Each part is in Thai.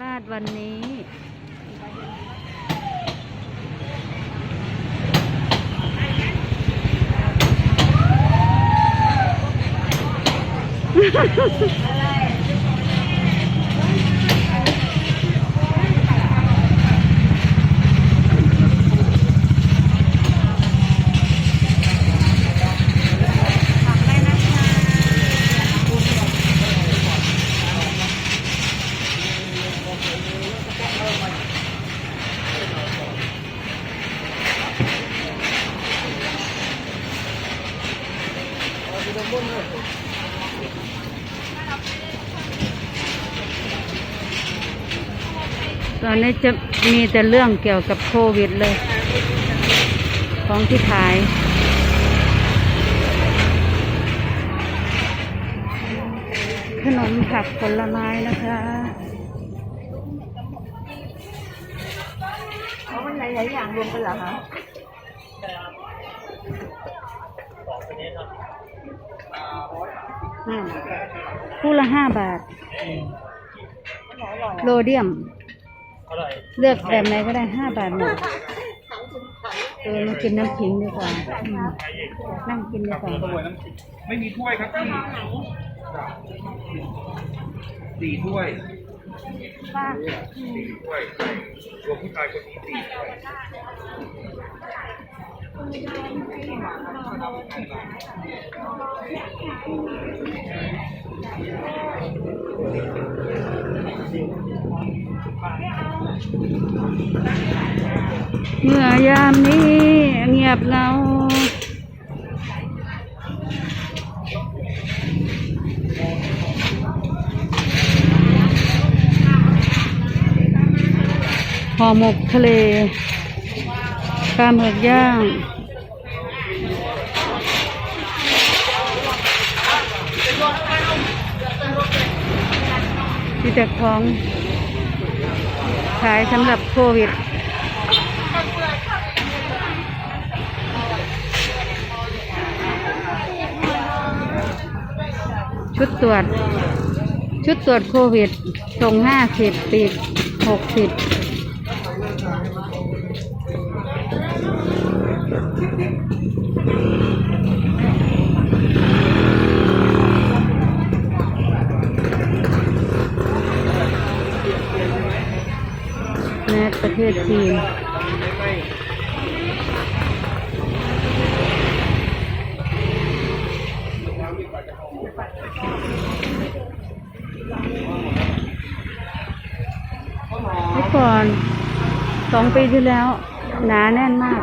ราชวันนี้ ตอนนี้จะมีแต่เรื่องเกี่ยวกับโควิดเลย ของที่ขายขนมผักผลไม้นะคะเพราะมันหลายๆอย่างรวมกันเหรอคะ อืมคู่ละห้าบาทโลเดียม เลือกแบบไหนก็ได้ห้าบาทหมดเออมากินน้ำขิงดีกว่าอืมนั่งกินดีกว่าไม่มีถ้วยครับพี่สี่ถ้วยสี่ถ้วยรวมผู้ชายคนนี้สี่ถ้วย เมื่อยามนี้เงียบเงาห่อหมกทะเล ปลาหมึกย่างมีแต่ของขายสำหรับโควิดชุดตรวจ ชุดตรวจโควิดส่งห้าสิบปีกหกสิบ ประเทศจีนเมื่อก่อนสองปีที่แล้ว หนาแน่นมาก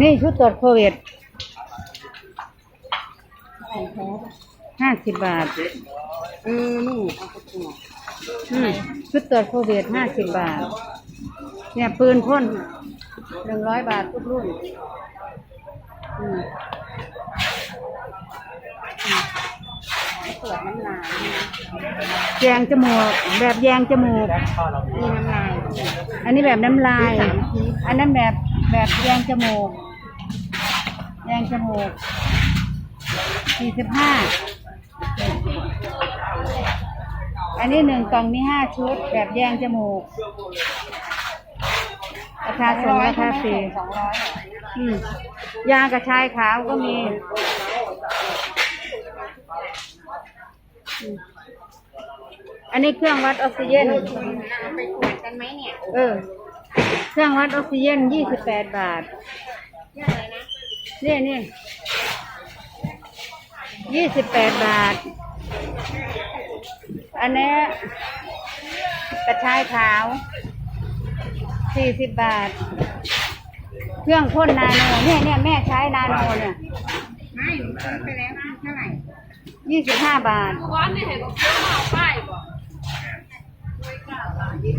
นี่ชุดตรวจโควิดห้าสิบบาทเออนี่เอาไปตัวอืมชุดตรวจโควิดห้าสิบบาท เนี่ยปืนพ่นหนึ่งร้อยบาททุกรุ่นอืม ตรวจน้ำลายแยงจมูก แบบแยงจมูก มีน้ำลายอันนี้แบบน้ำลาย อันนั้นแบบแบบแยงจมูก แยงจมูกสี่สิบห้า อันนี้หนึ่งกล่องมีห้าชุด แบบแยงจมูก ราคาส่งราคาฟรีสองร้อยยากระชายขาวก็มี อืมอันนี้เครื่องวัดออกซิเจน เอาไปตรวจกันไหมเนี่ยเออ เครื่องวัดออกซิเจนยี่สิบแปดบาท เยอะเลยนะนี่นี่ยี่สิบแปดบาท อันนี้กระชายขาวสี่สิบบาท เครื่องพ่นนาโนเนี่ยเนี่ยแม่ใช้นาโนเนี่ย ไม่หนูซื้อไปแล้วเท่าไหร่ ยี่สิบห้าบาทเ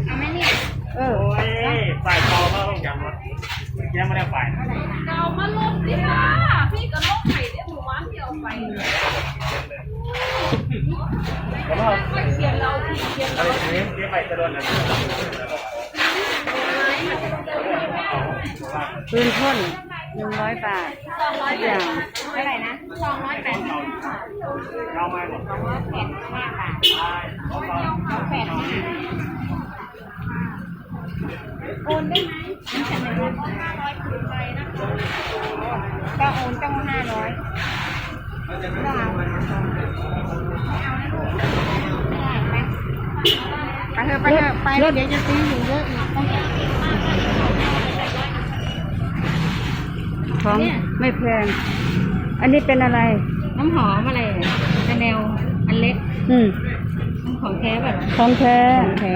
อาไหมเนี่ยเออฝ่ายคอก็ต้องจำว่าแย่ไม่ได้ฝ่ายเอามาลบสิคะพี่ก็ลบไข่ได้หมู่บ้านที่เอาไปแล้วก็ค่อยเขียนเราที่เขียนเอ้ยอันนี้เรียกไปจะโดนนะปืนพ่น หนึ่งร้อยบาทสองร้อยอย่างเท่าไหร่นะสองร้อยแปดสิบเราไม่หรอกสองร้อยแปดสิบห้าบาทสองแปดห้าโอนได้ไหมมันจะเป็นวันห้าร้อยคืนไปนะต้องโอนต้องห้าร้อยต้องเอาไม่เอานะลูกไม่ได้ไหมไปเถอะไปเถอะไปเดี๋ยวจะซื้ออยู่เยอะอีกต้องเก็บ ของไม่แพง อันนี้เป็นอะไร น้ำหอมอะไรชาแนลอันเล็ก อืมของแท้แบบของแท้ของแท้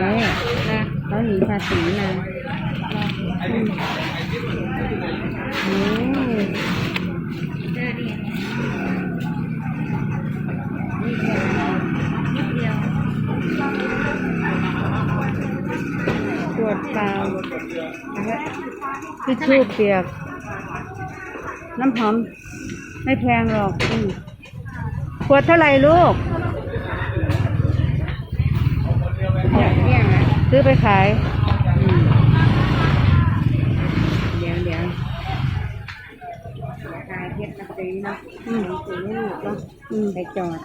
นะเขาหนีภาษีมาอืมเจอดีนี่แค่นิดเดียวตรวจกาวทิชชู่เปียก น้ำหอม ไม่แพงหรอกอืมขวดเท่าไหร่ลูกเนี่ยเนี่ยนะซื้อไปขายอืมเดี๋ยวเดี๋ยวขายเพชรมาซื้อเนาะอืมซื้อให้ลูกเนาะอืมไปจอด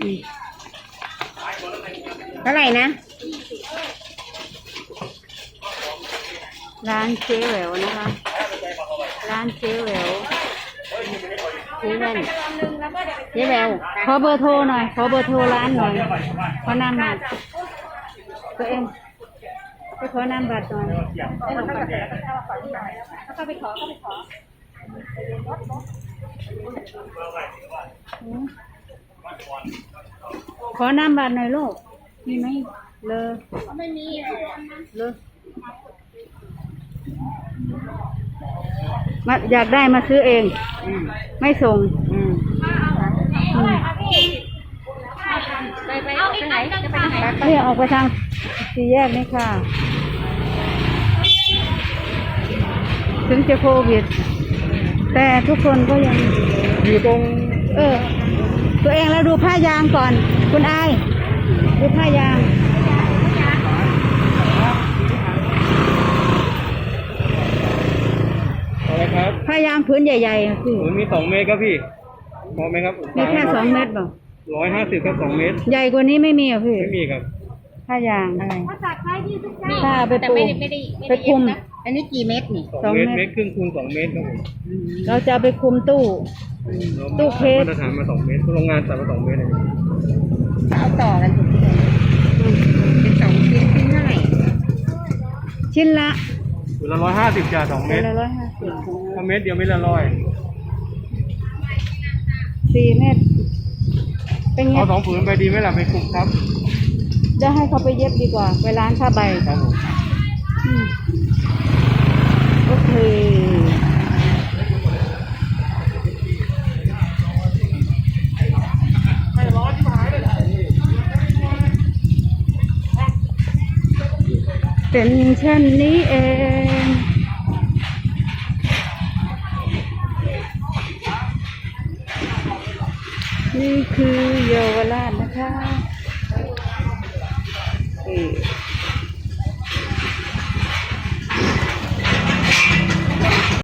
อืมเท่าไหร่นะร้านเจ๊แหววนะคะ ร้านเจ๊แหววซื้อแว่นเจ๊แววขอเบอร์โทรหน่อย ขอเบอร์โทรร้านหน่อย ขอนามบัตรตัวเองไปขอนามบัตรหน่อยเข้าไปขอเข้าไปขออืมขอนามบัตรหน่อยลูกมีไหมเลอไม่มีเลอ มาอยากได้มาซื้อเองอืมไม่ส่งอืมอืมไปไปไปไหนจะไปไหนไปนี่ออกไปทางสี่แยกนี่ค่ะ ถึงจะโควิด แต่ทุกคนก็ยังอยู่ตรง เออ ตัวเองแล้วดูผ้ายางก่อน คุณอาย ดูผ้ายาง อะไร ครับผ้ายางพื้นใหญ่ๆอะพี่ผมมีสองเมตรครับพี่พอไหมครับมีแค่สองเมตรบ่ร้อยห้าสิบครับสองเมตร ใหญ่กว่านี้ไม่มีอะพี่ไม่มีครับผ้ายางอะไรผ้าไปแต่ปูไม่ได้ไม่ได้ไม่ไปได้คลุมเย็บนะอันนี้กี่เม็ดนี่สองสองเมตรเมตรเมตรครึ่งคูณสองเมตรครับผมเราจะเอาไปคุมตู้ตู้เคส มาตรฐานมาสองเมตรโรงงานสั่งมาสองเมตรเลยเอาต่อกันถูกไหมเป็นสองชิ้นชิ้นเท่าไหร่ชิ้นละ อยู่ละร้อยห้าสิบจ่าสองเมเป็นตร ละร้อยห้าสิบถ้าเมตรเดียวไม่ละร้อยสี่เมตรเป็นไงเอาสองผืนไปดีไหมล่ะไปคลุมครับจะให้เขาไปเย็บดีกว่า ไปร้านผ้าใบครับผม อืมโอเค เป็นเช่นนี้เอง